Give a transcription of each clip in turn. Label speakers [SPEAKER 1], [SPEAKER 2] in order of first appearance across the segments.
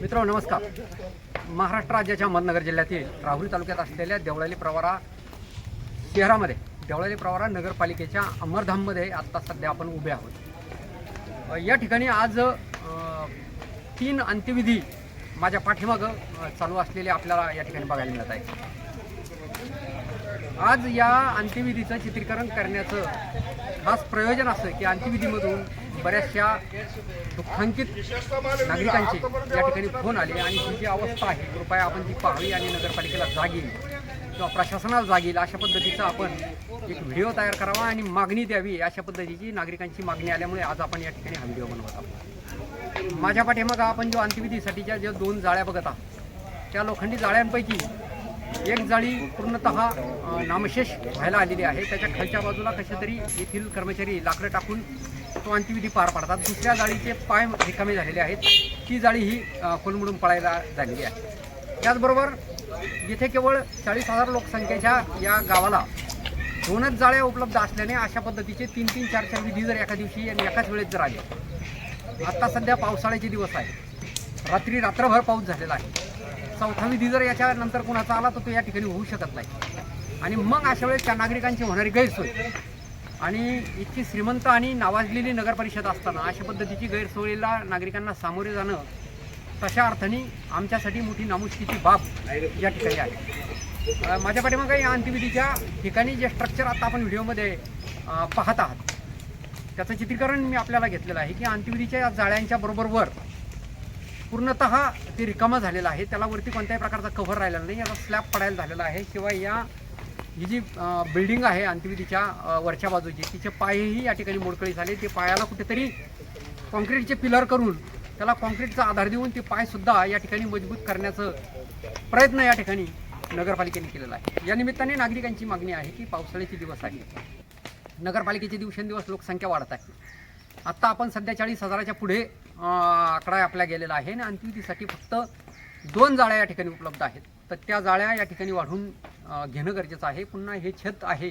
[SPEAKER 1] मित्र नमस्कार. महाराष्ट्र राज्याच्या अहमदनगर जिल्ह्यातील राहुरी तालुक्यात असलेल्या देवळाली प्रवारा शहरामध्ये देवळाली प्रवारा नगरपालिकेच्या अमरधाममध्ये आत्ता सध्या आपण उभे आहोत. या ठिकाणी आज तीन अंत्यविधी माझ्या पाठीमागं चालू असलेले आपल्याला या ठिकाणी बघायला मिळत आहे आज या अंत्यविधीचं चित्रीकरण करण्याचं खास प्रयोजन असं की अंत्यविधीमधून बऱ्याचशा दुःखांकित नागरिकांचे या ठिकाणी फोन आले आणि ही जी अवस्था आहे कृपया आपण ती पाहावी आणि नगरपालिकेला जाग किंवा प्रशासनाला जाग अशा पद्धतीचा आपण एक व्हिडिओ तयार करावा आणि मागणी द्यावी अशा पद्धतीची नागरिकांची मागणी आल्यामुळे आज आपण या ठिकाणी हा व्हिडिओ बनवत आहोत. माझ्या पाठीमागं आपण जो अंत्यविधीसाठीच्या ज्या दोन जाळ्या बघत आहात त्या लोखंडी जाळ्यांपैकी एक जाळी पूर्णतः नामशेष व्हायला आलेली आहे. त्याच्या खालच्या बाजूला कशातरी येथील कर्मचारी लाकडं टाकून तो अंत्यविधी पार पाडतात. दुसऱ्या जाळीचे पाय रिकामे झालेले आहेत. ती जाळी ही कोलमडून पळायला झालेली आहे. त्याचबरोबर येथे केवळ चाळीस हजार लोकसंख्येच्या या गावाला दोनच जाळ्या उपलब्ध असल्याने अशा पद्धतीचे तीन तीन चार चार विधी जर एका दिवशी आणि एकाच वेळेत जर आले. आत्ता सध्या पावसाळ्याचे दिवस आहे रात्री रात्रभर पाऊस झालेला आहे. चौथा विधी जर याच्यानंतर कुणाचा आला तर तो या ठिकाणी होऊ शकत नाही. आणि मग अशा वेळेस त्या नागरिकांची होणारी गैरसोय. आणि इतकी श्रीमंत आणि नावाजलेली नगरपरिषद असताना अशा पद्धतीची गैरसोयीला नागरिकांना सामोरे जाणं तशा अर्थाने आमच्यासाठी मोठी नामुष्कीची बाब या ठिकाणी आहे. माझ्या पाठीमागे या अंत्यविधीच्या ठिकाणी जे स्ट्रक्चर आता आपण व्हिडिओमध्ये पाहत आहात त्याचं चित्रीकरण मी आपल्याला घेतलेलं आहे की अंत्यविधीच्या या जाळ्यांच्या बरोबरवर पूर्णतः ते रिकामा झालेलं आहे. त्याला वरती कोणत्याही प्रकारचा कव्हर राहिलेला नाही. याचा स्लॅब पडायला झालेला आहे. शिवाय या ही जी बिल्डिंग आहे अंतिविधीच्या वरच्या बाजूची तिचे पायही या ठिकाणी मोडकळी झाले. ते पायाला कुठेतरी कॉन्क्रीटचे पिलर करून त्याला कॉन्क्रीटचा आधार देऊन ते पायसुद्धा या ठिकाणी मजबूत करण्याचं प्रयत्न या ठिकाणी नगरपालिकेने केलेला आहे. या निमित्ताने नागरिकांची मागणी आहे की पावसाळ्याचे दिवस आहे नगरपालिकेचे दिवसेंदिवस लोकसंख्या वाढत आहे. आत्ता आपण सध्या चाळीस हजाराच्या पुढे आकडा आपला गेलेला आहे आणि अंतिमतीसाठी फक्त दोन जाळ्या या ठिकाणी उपलब्ध आहेत. तर त्या जाळ्या या ठिकाणी वाढवून घेणं गरजेचं आहे. पुन्हा हे छत आहे.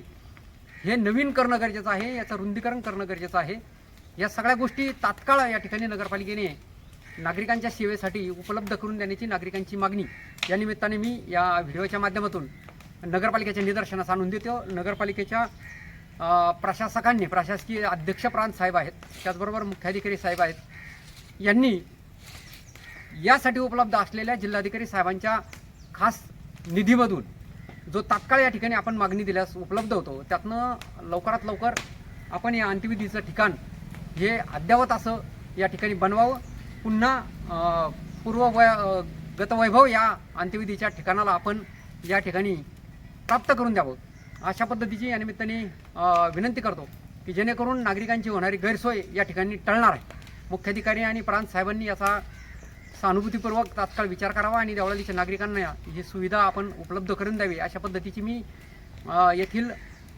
[SPEAKER 1] हे नवीन करणं गरजेचं आहे. याचं रुंदीकरण करणं गरजेचं आहे. या सगळ्या गोष्टी तात्काळ या ठिकाणी नगरपालिकेने नागरिकांच्या सेवेसाठी उपलब्ध करून देण्याची नागरिकांची मागणी. या निमित्ताने मी या व्हिडिओच्या माध्यमातून नगरपालिकेच्या निदर्शनास आणून देतो. नगरपालिकेच्या प्रशासकांनी प्रशासकीय अध्यक्ष प्रांत साहेब आहेत त्याचबरोबर मुख्याधिकारी साहेब आहेत यांनी यासाठी उपलब्ध असलेल्या जिल्हाधिकारी साहेबांच्या खास निधीमधून जो तात्काळ या ठिकाणी आपण मागणी दिल्यास उपलब्ध होतो त्यातनं लवकरात लवकर आपण या अंत्यविधीचं ठिकाण हे अद्यावत असं या ठिकाणी बनवावं. पुन्हा पूर्ववय पूर्व वय गतवैभव या अंत्यविधीच्या ठिकाणाला आपण या ठिकाणी प्राप्त करून द्यावं. अशा पद्धतीची या निमित्ताने विनंती करतो की जेणेकरून नागरिकांची होणारी गैरसोय या ठिकाणी टळणार आहे. मुख्याधिकारी आणि प्रांत साहेबांनी याचा सहानुभूतीपूर्वक तात्काळ विचार करावा आणि देवळालीच्या नागरिकांना ही सुविधा आपण उपलब्ध करून द्यावी. अशा पद्धतीची मी येथील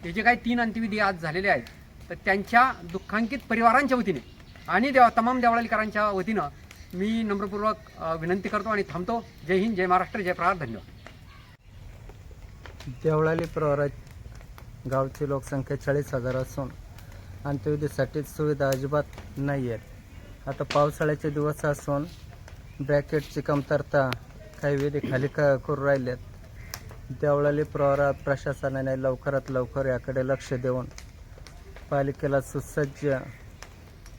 [SPEAKER 1] हे जे काही तीन अंत्यविधी आज झालेले आहेत तर त्यांच्या दुःखांकित परिवारांच्या वतीने आणि देवा तमाम देवळालीकरांच्या वतीनं मी नम्रपूर्वक विनंती करतो आणि थांबतो. जय हिंद जय महाराष्ट्र जय प्रहार. धन्यवाद.
[SPEAKER 2] देवळाली प्रवरात गावची लोकसंख्या चाळीस हजार असून अंत्यविधीसाठी सुविधा अजिबात नाही आहेत आता पावसाळ्याचे दिवस असून ब्रॅकेटची कमतरता काही विधी खाली क करू राहिल्यात देवळाली प्रवरा प्रशासनाने लवकरात लवकर याकडे लक्ष देऊन पालिकेला सुसज्ज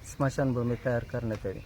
[SPEAKER 2] स्मशानभूमी तयार करण्यात यावी.